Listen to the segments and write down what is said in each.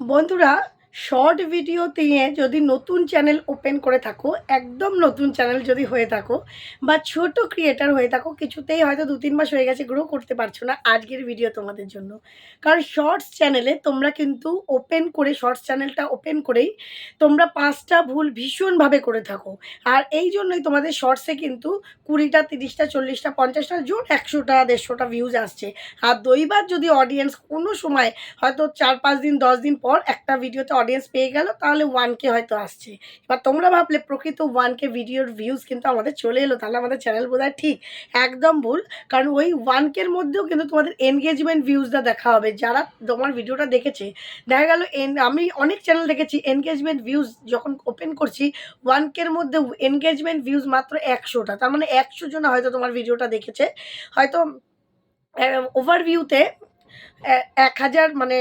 বন্ধুরা short video দিয়ে যদি নতুন চ্যানেল ওপেন করে থাকো, একদম নতুন চ্যানেল যদি হয়ে থাকো বা ছোট ক্রিয়েটার হয়ে থাকো, কিছুতেই হয়তো দু তিন মাস হয়ে গেছে গ্রো করতে পারছ না আজকের ভিডিও তোমাদের জন্য। কারণ শর্টস চ্যানেলে তোমরা কিন্তু ওপেন করে শর্টস চ্যানেলটা ওপেন করেই তোমরা পাঁচটা ভুল ভীষণভাবে করে থাকো। আর এই জন্যই তোমাদের শর্টসে কিন্তু কুড়িটা, তিরিশটা, চল্লিশটা, পঞ্চাশটা, জোর একশোটা, দেড়শোটা ভিউজ আসছে। আর দৈবার যদি অডিয়েন্স কোনো সময় হয়তো চার, পাঁচ দিন, দশ দিন পর একটা ভিডিওতে অডিয়েন্স পেয়ে গেল, তাহলে ওয়ান কে হয়তো আসছে। এবার তোমরা ভাবলে, প্রকৃত ওয়ান কে ভিডিওর ভিউজ কিন্তু আমাদের চলে এলো, তাহলে আমাদের চ্যানেল বোধ ঠিক। একদম ভুল, কারণ ওই ওয়ান কের মধ্যেও কিন্তু তোমাদের এনগেজমেন্ট ভিউজটা দেখা হবে। যারা তোমার ভিডিওটা দেখেছে, দেখা গেল এন আমি অনেক চ্যানেল দেখেছি এনগেজমেন্ট ভিউজ যখন ওপেন করছি ওয়ান কের মধ্যে এনগেজমেন্ট ভিউজ মাত্র একশোটা। তার মানে একশো জন হয়তো তোমার ভিডিওটা দেখেছে। হয়তো ওভারভিউতে এক হাজার মানে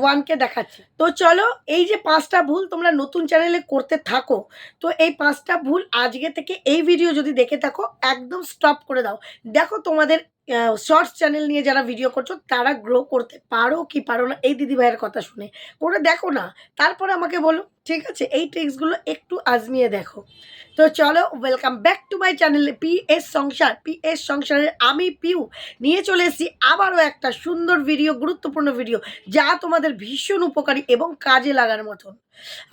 ওয়ানকে দেখাচ্ছে। তো চলো, এই যে পাঁচটা ভুল তোমরা নতুন চ্যানেলে করতে থাকো, তো এই পাঁচটা ভুল আজকে থেকে এই ভিডিও যদি দেখে থাকো, একদম স্টপ করে দাও। দেখো তোমাদের শর্টস চ্যানেল নিয়ে যারা ভিডিও করছ, তারা গ্রো করতে পারো কি পারো না, এই দিদি ভাইয়ের কথা শুনে। করে দেখো না, তারপরে আমাকে বলো, ঠিক আছে? এই ট্রিক্সগুলো একটু আজমিয়ে দেখো। তো চলো welcome back to my channel P S Sansar. P S সংসারের আমি পিউ নিয়ে চলে এসেছি আবারও একটা সুন্দর ভিডিও গুরুত্বপূর্ণ ভিডিও যা তোমাদের ভীষণ উপকারী এবং কাজে লাগার মতন।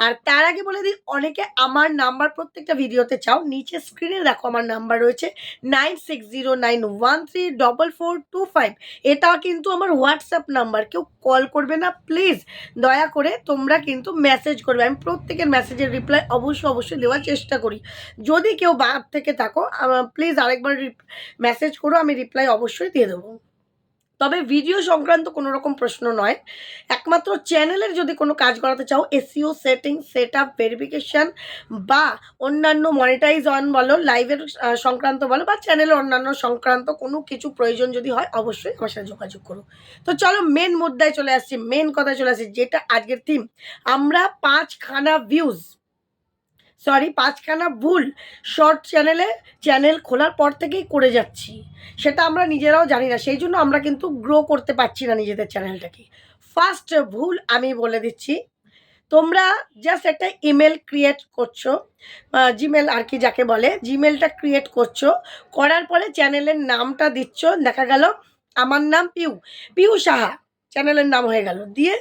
আর তার আগে বলে দিই, অনেকে আমার নাম্বার প্রত্যেকটা ভিডিওতে চাও, নিচে স্ক্রিনে দেখো আমার নাম্বার রয়েছে nine six zero nine one three double four two five এটা কিন্তু আমার হোয়াটসঅ্যাপ নাম্বার কেউ কল করবে না প্লিজ দয়া করে তোমরা কিন্তু মেসেজ করবে। আমি প্রত্যেকের মেসেজের রিপ্লাই অবশ্যই অবশ্যই দেওয়ার চেষ্টা করি। যদি কেউ বাদ থেকে থাকো প্লিজ আরেকবার মেসেজ করো, আমি রিপ্লাই অবশ্যই দিয়ে দেবো। তবে ভিডিও সংক্রান্ত কোনো রকম প্রশ্ন নয়। একমাত্র চ্যানেলের যদি কোনো কাজ করাতে চাও SEO setting set up verification বা অন্যান্য মনিটাইজ অন বলো লাইভের সংক্রান্ত বলো বা চ্যানেলের অন্যান্য সংক্রান্ত কোনো কিছু প্রয়োজন যদি হয়, অবশ্যই আমার সাথে যোগাযোগ করো। তো চলো মেন মুদ্রায় চলে আসছি মেন কথায় চলে আসছি, যেটা আজকের থিম আমরা পাঁচখানা ভিউজ সরি পাঁচখানা ভুল। শর্ট চ্যানেলে চ্যানেল খোলার পর থেকেই করে যাচ্ছি। সেটা আমরা নিজেরাও জানি না। সেই জন্য আমরা কিন্তু গ্রো করতে পারছি না নিজেদের চ্যানেলটাকে ফার্স্ট ভুল আমি বলে দিচ্ছি। তোমরা জাস্ট একটা ইমেল ক্রিয়েট করছ। জিমেল আর কি যাকে বলে জিমেলটা ক্রিয়েট করছ। করার পরে চ্যানেলের নামটা দিচ্ছ। দেখা গেল, আমার নাম পিউ। পিউ সাহা চ্যানেলের নাম হয়ে গেল। দিয়ে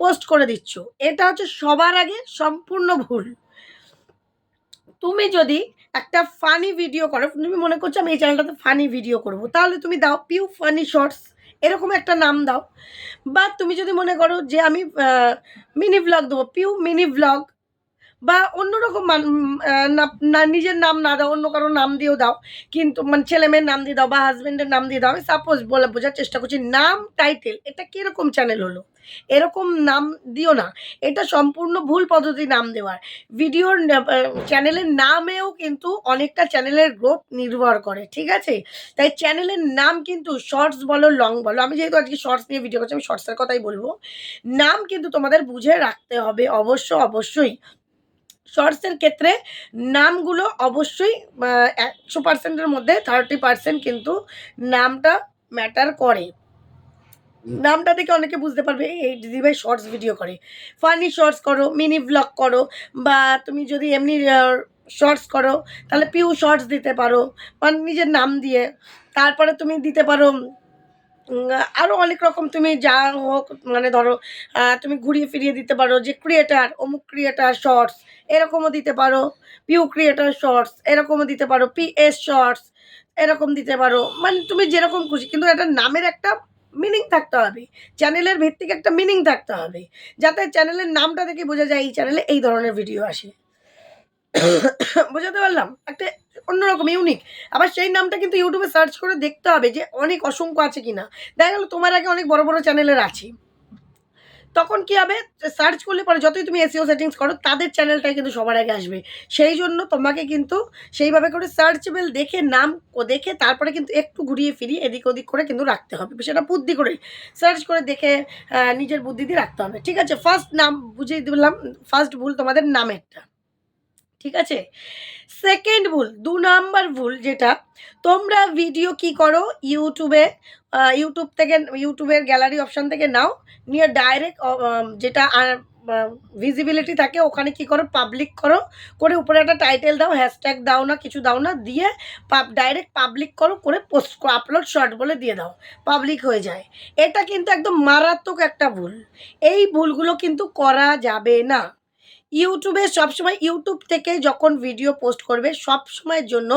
পোস্ট করে দিচ্ছ। এটা হচ্ছে সবার আগে সম্পূর্ণ ভুল। তুমি যদি একটা ফানি ভিডিও করো, তুমি মনে করছ আমি এই চ্যানেলটাতে ফানি ভিডিও করব, তাহলে তুমি দাও পিউ ফানি শর্টস এরকম একটা নাম দাও। বা তুমি যদি মনে করো যে আমি মিনি ব্লগ দেবো পিউ মিনি ভ্লগ বা অন্যরকম না, নিজের নাম না দাও, অন্য কারও নাম দিয়েও দাও। কিন্তু মানে ছেলে মেয়ের নাম দিয়ে দাও বা হাজব্যান্ডের নাম দিয়ে দাও, আমি সাপোজ বলে বোঝার চেষ্টা করছি, নাম টাইটেল এটা কীরকম চ্যানেল হলো? এরকম নাম দিও না। এটা সম্পূর্ণ ভুল পদ্ধতি নাম দেওয়ার। ভিডিওর চ্যানেলের নামেও কিন্তু অনেকটা চ্যানেলের গ্রোথ নির্ভর করে, ঠিক আছে? তাই চ্যানেলের নাম কিন্তু শর্টস বলো লং বলো, আমি যেহেতু আজকে শর্টস নিয়ে ভিডিও করছি, আমি শর্টসের কথাই বলব। নাম কিন্তু তোমাদের বুঝে রাখতে হবে, অবশ্য, অবশ্যই। শর্টসের ক্ষেত্রে নামগুলো অবশ্যই একশো পার্সেন্টের মধ্যে থার্টি পার্সেন্ট কিন্তু নামটা ম্যাটার করে। নামটা দেখে অনেকে বুঝতে পারবে এই দিদি ভাই শর্টস ভিডিও করে। ফানি শর্টস করো মিনি ব্লগ করো বা তুমি যদি এমনি শর্টস করো তাহলে পিউ শর্টস দিতে পারো বা নিজের নাম দিয়ে। তারপরে তুমি দিতে পারো আরও অনেক রকম তুমি যা হোক মানে ধরো তুমি ঘুরিয়ে ফিরিয়ে দিতে পারো যে ক্রিয়েটার অমুক ক্রিয়েটার শর্টস এরকমও দিতে পারো পিউ ক্রিয়েটার শর্টস এরকমও দিতে পারো পি এস শর্টস এরকম দিতে পারো। মানে তুমি যেরকম খুশি, কিন্তু এটা নামের একটা মিনিং থাকতে হবে চ্যানেলের ভিত্তিক একটা মিনিং থাকতে হবে, যাতে চ্যানেলের নামটা দেখে বোঝা যায়, এই চ্যানেলে এই ধরনের ভিডিও আসে। বোঝাতে পারলাম? একটা অন্যরকম ইউনিক আবার সেই নামটা কিন্তু ইউটিউবে সার্চ করে দেখতে হবে যে অনেক অসংখ্য আছে কি না দেখা গেলো তোমার আগে অনেক বড় বড় চ্যানেলের আছে। তখন কি হবে? সার্চ করলে পরে যতই তুমি এসিও সেটিংস করো, তাদের চ্যানেলটাই কিন্তু সবার আগে আসবে। সেই জন্য তোমাকে কিন্তু সেইভাবে করে সার্চেবল দেখে নাম দেখে তারপরে কিন্তু একটু ঘুরিয়ে ফিরিয়ে এদিক ওদিক করে কিন্তু রাখতে হবে। সেটা বুদ্ধি করে সার্চ করে দেখে নিজের বুদ্ধি দিয়ে রাখতে হবে। ঠিক আছে? ফার্স্ট নাম বুঝিয়ে দিলাম ফার্স্ট ভুল তোমাদের নামেরটা। ঠিক আছে? সেকেন্ড ভুল, দু নাম্বার ভুল যেটা, তোমরা ভিডিও কি করো? ইউটিউবে ইউটিউব থেকে ইউটিউবের গ্যালারি অপশান থেকে নাও, নিয়ে ডাইরেক্ট যেটা ভিজিবিলিটি থাকে, ওখানে কি করো? পাবলিক করো, করে উপরে একটা টাইটেল দাও হ্যাশট্যাগ দাও না, কিছু দাও না, দিয়ে ডাইরেক্ট পাবলিক করো, করে পোস্ট আপলোড শর্ট বলে দিয়ে দাও পাবলিক হয়ে যায়। এটা কিন্তু একদম মারাত্মক একটা ভুল। এই ভুলগুলো কিন্তু করা যাবে না। ইউটিউবে সবসময় ইউটিউব থেকে যখন ভিডিও পোস্ট করবে সব সময়ের জন্য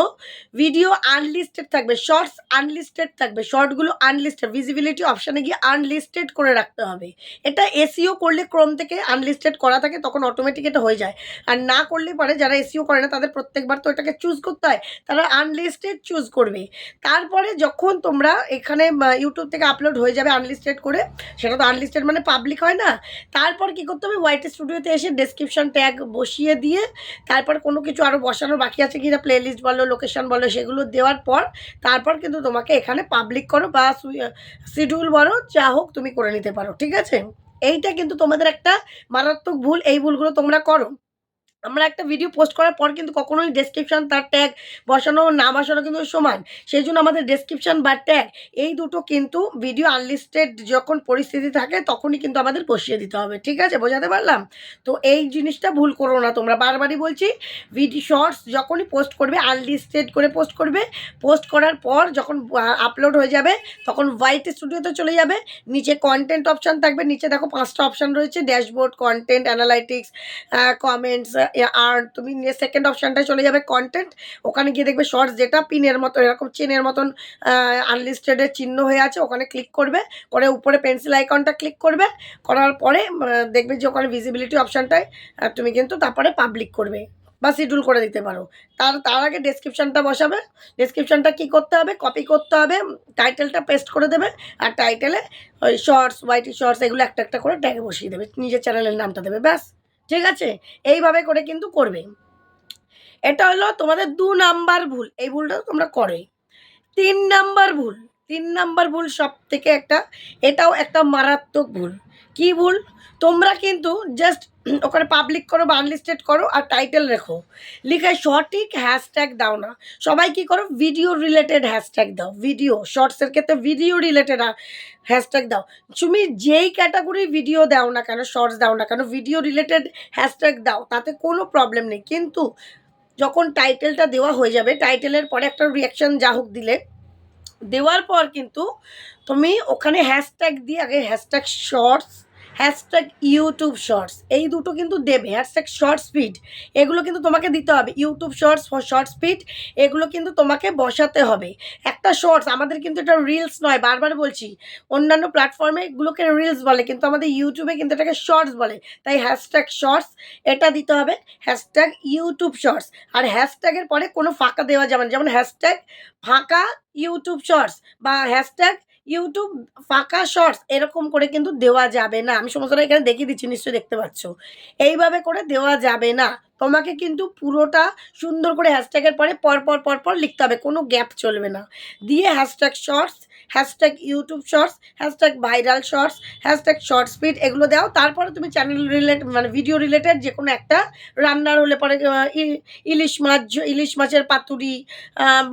ভিডিও আনলিস্টেড থাকবে শর্টস আনলিস্টেড থাকবে শর্টগুলো আনলিস্টেড ভিজিবিলিটি অপশানে গিয়ে আনলিস্টেড করে রাখতে হবে। এটা এসিও করলে ক্রোম থেকে আনলিস্টেড করা থাকে, তখন অটোমেটিক এটা হয়ে যায়। আর না করলে পারে যারা এসিও করে না, তাদের প্রত্যেকবার তো এটাকে চুজ করতে হয়, তারা আনলিস্টেড চুজ করবে। তারপরে যখন তোমরা এখানে ইউটিউব থেকে আপলোড হয়ে যাবে আনলিস্টেড করে, সেটা তো আনলিস্টেড মানে পাবলিক হয় না। তারপর কি করতে হবে? হোয়াইট স্টুডিওতে এসে ডেসক্রিপশন ট্যাগ বসিয়ে দিয়ে তারপর কোনো কিছু আরও বসানো বাকি আছে কি না প্লে লিস্ট বলো লোকেশন বলো, সেগুলো দেওয়ার পর তারপর কিন্তু তোমাকে এখানে পাবলিক করো বা শিডিউল বলো, যা হোক তুমি করে নিতে পারো, ঠিক আছে? এইটা কিন্তু তোমাদের একটা মারাত্মক ভুল, এই ভুলগুলো তোমরা করো। আমরা একটা ভিডিও পোস্ট করার পর কিন্তু কখনোই ডেসক্রিপশন তার ট্যাগ বসানো, না বসানো কিন্তু সমান। সেই জন্য আমাদের ডেসক্রিপশন বা ট্যাগ এই দুটো কিন্তু ভিডিও আনলিস্টেড যখন পরিস্থিতি থাকে, তখনই কিন্তু আমাদের বসিয়ে দিতে হবে। ঠিক আছে? বোঝাতে পারলাম? তো এই জিনিসটা ভুল করো না তোমরা। বারবারই বলছি ভিডিও শর্টস যখনই পোস্ট করবে আনলিস্টেড করে পোস্ট করবে পোস্ট করার পর যখন আপলোড হয়ে যাবে, তখন হোয়াইট স্টুডিওতে চলে যাবে। নিচে কন্টেন্ট অপশান থাকবে। নিচে দেখো পাঁচটা অপশান রয়েছে। ড্যাশবোর্ড কন্টেন্ট অ্যানালাইটিক্স কমেন্টস আর তুমি সেকেন্ড অপশানটায় চলে যাবে কন্টেন্ট ওখানে গিয়ে দেখবে শর্টস যেটা পিনের মতো এরকম চেনের মতন আনলিস্টেডের চিহ্ন হয়ে আছে, ওখানে ক্লিক করবে। করে উপরে পেন্সিল আইকনটা ক্লিক করবে। করার পরে দেখবে যে ওখানে ভিজিবিলিটি অপশানটায় তুমি কিন্তু তারপরে পাবলিক করবে। বা শিডিউল করে দিতে পারো। তার তার আগে ডেসক্রিপশানটা বসাবে। ডেসক্রিপশানটা কী করতে হবে? কপি করতে হবে। টাইটেলটা পেস্ট করে দেবে। আর টাইটেলে ওই শর্টস ওয়াইটি শর্টস এগুলো একটা একটা করে ট্যাগে বসিয়ে দেবে। নিজের চ্যানেলের নামটা দেবে, ব্যাস। ঠিক আছে? এইভাবে করে কিন্তু করবে। এটা হলো তোমাদের দু নাম্বার ভুল। এই ভুলটা তোমরা করে তিন নাম্বার ভুল। তিন নাম্বার ভুল সব থেকে একটা, এটাও একটা মারাত্মক ভুল। কি ভুল? তোমরা কিন্তু জাস্ট ওখানে পাবলিক করো বা আনলিস্টেড করো আর টাইটেল রেখো। লিখে সঠিক হ্যাশট্যাগ দাও না। সবাই কি করো? ভিডিও রিলেটেড হ্যাশট্যাগ দাও। ভিডিও শর্টসের ক্ষেত্রে ভিডিও রিলেটেড হ্যাশট্যাগ দাও। তুমি যেই ক্যাটাগরি ভিডিও দাও না কেন শর্টস দাও না কেন ভিডিও রিলেটেড হ্যাশট্যাগ দাও, তাতে কোনো প্রবলেম নেই। কিন্তু যখন টাইটেলটা দেওয়া হয়ে যাবে টাইটেলের পরে একটা রিয়াকশন যা হোক দিলে দেওয়ার পর কিন্তু তুমি ওখানে হ্যাশট্যাগ দিয়ে আগে hashtag shorts hashtag YouTube shorts এই দুটো কিন্তু দেবে। হ্যাশট্যাগ শর্ট স্পিড এগুলো কিন্তু তোমাকে দিতে হবে। YouTube shorts for short speed এগুলো কিন্তু তোমাকে বসাতে হবে। একটা শর্টস আমাদের কিন্তু এটা রিলস নয়। বারবার বলছি, অন্যান্য প্ল্যাটফর্মে এগুলোকে রিলস বলে, কিন্তু আমাদের ইউটিউবে কিন্তু এটাকে শর্টস বলে। তাই হ্যাশট্যাগ শর্টস এটা দিতে হবে। হ্যাশট্যাগ ইউটিউব শর্টস আর হ্যাশট্যাগের পরে কোনো ফাঁকা দেওয়া যাবে না। যেমন হ্যাশট্যাগ ফাঁকা ইউটিউব শর্টস বা হ্যাশট্যাগ ইউটিউব ফাঁকা শর্টস এরকম করে কিন্তু দেওয়া যাবে না। আমি সমস্তটা এখানে দেখিয়ে দিচ্ছি, নিশ্চয়ই দেখতে পাচ্ছ। এইভাবে করে দেওয়া যাবে না। তোমাকে কিন্তু পুরোটা সুন্দর করে হ্যাশট্যাগের পরে পর পর পর পর লিখতে হবে। কোনো গ্যাপ চলবে না। দিয়ে hashtag shorts hashtag YouTube shorts hashtag viral shorts hashtag short speed এগুলো দাও। তারপরে তুমি চ্যানেল রিলেট মানে ভিডিও রিলেটেড যে কোনো একটা রান্নার হলে পরে ইলিশ মাছ, ইলিশ মাছের পাতুরি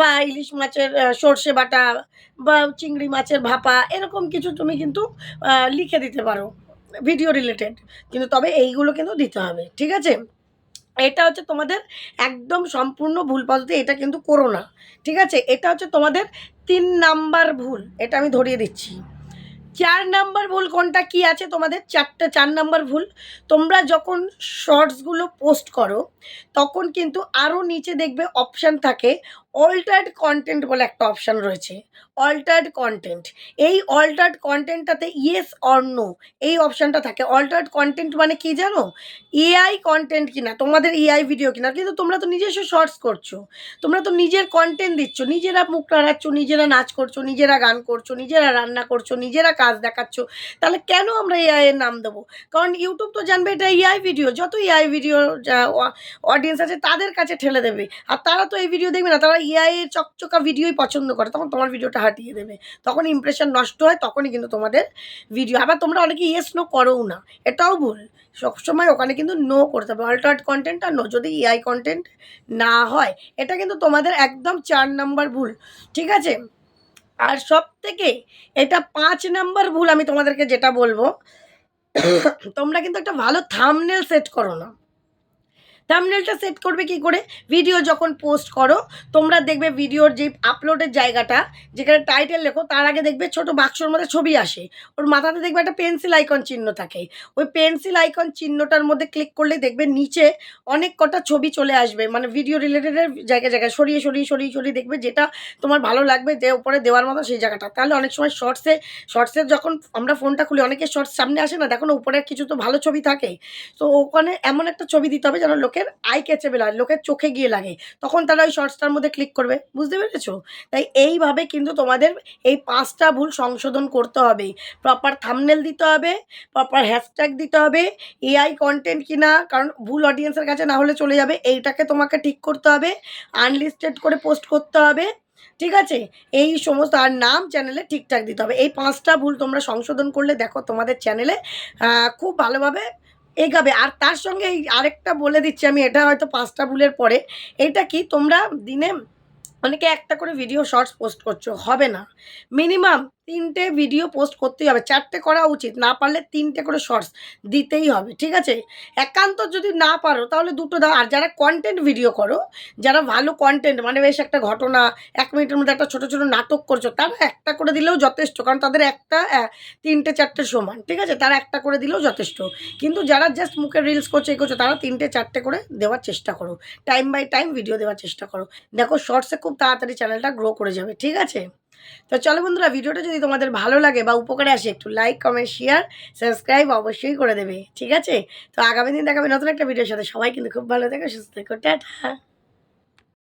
বা ইলিশ মাছের সর্ষে বাটা, বা চিংড়ি মাছের ভাপা, এরকম কিছু তুমি কিন্তু লিখে দিতে পারো। ভিডিও রিলেটেড কিন্তু তবে এইগুলো কিন্তু দিতে হবে। ঠিক আছে? এটা হচ্ছে তোমাদের একদম সম্পূর্ণ ভুল পদ্ধতি এটা কিন্তু করো না, ঠিক আছে? এটা হচ্ছে তোমাদের তিন নাম্বার ভুল, এটা আমি ধরিয়ে দিচ্ছি। চার নাম্বার ভুল কোনটা, কি আছে তোমাদের? চারটে, চার নাম্বার ভুল। তোমরা যখন শর্টসগুলো পোস্ট করো, তখন কিন্তু আরও নিচে দেখবে অপশান থাকে অল্টার্ড কন্টেন্ট বলে একটা অপশান রয়েছে। অল্টার্ড কন্টেন্ট এই অল্টার্ড কন্টেন্টটাতে ইয়েস অর নো এই অপশানটা থাকে। অল্টার্ড কন্টেন্ট মানে কি জানো? এআই কন্টেন্ট কিনা, তোমাদের এআই ভিডিও কিনা। কিন্তু তোমরা তো নিজস্ব শর্টস করছ। তোমরা তো নিজের কন্টেন্ট দিচ্ছ। নিজেরা মুখ নাড়াচ্ছ, নিজেরা নাচ করছ, নিজেরা গান করছ, নিজেরা রান্না করছ, নিজেরা কাজ দেখাচ্ছ। তাহলে কেন আমরা এআই এর নাম দেবো? কারণ ইউটিউব তো জানবে এটা এআই ভিডিও যত এআই ভিডিও অডিয়েন্স আছে, তাদের কাছে ঠেলে দেবে। আর তারা তো এই ভিডিও দেখবে না। তারা ইআই এর চকচকা ভিডিওই পছন্দ করে, তখন তোমার ভিডিওটা হাটিয়ে দেবে। তখন ইমপ্রেশন নষ্ট হয়, তখনই কিন্তু তোমাদের ভিডিও আবার তোমরা অনেকে ইয়েস নো করোও না। এটাও ভুল। সবসময় ওখানে কিন্তু নো করতে হবে। অল্টার্ট কন্টেন্ট আর নো যদি ইআই কন্টেন্ট না হয়, এটা কিন্তু তোমাদের একদম চার নাম্বার ভুল। ঠিক আছে? আর সব থেকে এটা পাঁচ নাম্বার ভুল আমি তোমাদেরকে যেটা বলব, তোমরা কিন্তু একটা ভালো থামনেল সেট করো না। থামনেলটা সেট করবে কি করে? ভিডিও যখন পোস্ট করো, তোমরা দেখবে ভিডিওর যে আপলোডের জায়গাটা, যেখানে টাইটেল লেখো, তার আগে দেখবে ছোট বাক্সর মধ্যে ছবি আসে। ওর মাথাতে দেখবে একটা পেন্সিল আইকন চিহ্ন থাকে। ওই পেন্সিল আইকন চিহ্নটার মধ্যে ক্লিক করলে দেখবে নিচে অনেক কটা ছবি চলে আসবে। মানে ভিডিও রিলেটেডের জায়গায় জায়গায় সরিয়ে সরিয়ে সরিয়ে সরিয়ে দেখবে যেটা তোমার ভালো লাগবে যে উপরে দেওয়ার মতো সেই জায়গাটা। তাহলে অনেক সময় শর্টসে শর্টসের যখন আমরা ফোনটা খুলি অনেকের শর্টস সামনে আসে না, দেখো উপরে কিছু তো ভালো ছবি থাকে। তো ওখানে এমন একটা ছবি দিতে হবে যেন লোকের আই ক্যাচেবল হয় লোকের চোখে গিয়ে লাগে। তখন তারা ওই শর্টসটার মধ্যে ক্লিক করবে। বুঝতে পেরেছ? তাই এইভাবে কিন্তু তোমাদের এই পাঁচটা ভুল সংশোধন করতে হবে। প্রপার থামনেল দিতে হবে প্রপার হ্যাশট্যাগ দিতে হবে এআই কন্টেন্ট কিনা, কারণ ভুল অডিয়েন্সের কাছে না হলে চলে যাবে, এইটাকে তোমাকে ঠিক করতে হবে আনলিস্টেড করে পোস্ট করতে হবে, ঠিক আছে? এই সমস্ত, আর নাম চ্যানেলে ঠিকঠাক দিতে হবে। এই পাঁচটা ভুল তোমরা সংশোধন করলে, দেখো তোমাদের চ্যানেলে খুব ভালোভাবে এগাবে। আর তার সঙ্গে এই আরেকটা বলে দিচ্ছি আমি, এটা হয়তো পাঁচটা ভুলের পরে। এটা কি, তোমরা দিনে অনেকে একটা করে ভিডিও শর্টস পোস্ট করছ, হবে না। মিনিমাম তিনটে ভিডিও পোস্ট করতেই হবে, চারটে করা উচিত, না পারলে তিনটে করে শর্টস দিতেই হবে, ঠিক আছে? একান্ত যদি না পারো, তাহলে দুটো দাও, আর যারা কন্টেন্ট ভিডিও করো, যারা ভালো কন্টেন্ট মানে বেশ একটা ঘটনা, এক মিনিটের মধ্যে একটা ছোটো ছোটো নাটক করছ, তারা একটা করে দিলেও যথেষ্ট, কারণ তাদের একটা তিনটে চারটে সমান, ঠিক আছে? তারা একটা করে দিলেও যথেষ্ট, কিন্তু যারা জাস্ট মুখে রিলস করছে, এই করছ, তারা তিনটে চারটে করে দেওয়ার চেষ্টা করো টাইম বাই টাইম ভিডিও দেওয়ার চেষ্টা করো। দেখো শর্টসে খুব তাড়াতাড়ি চ্যানেলটা গ্রো করে যাবে, ঠিক আছে? তো চলো বন্ধুরা, ভিডিওটা যদি তোমাদের ভালো লাগে বা উপকারে আসে, একটু লাইক কমেন্ট শেয়ার সাবস্ক্রাইব অবশ্যই করে দেবে, ঠিক আছে? তো আগামী দিন দেখাবে নতুন একটা ভিডিওর সাথে। সবাই কিন্তু খুব ভালো থেকো, সুস্থ থেকো, টাটা!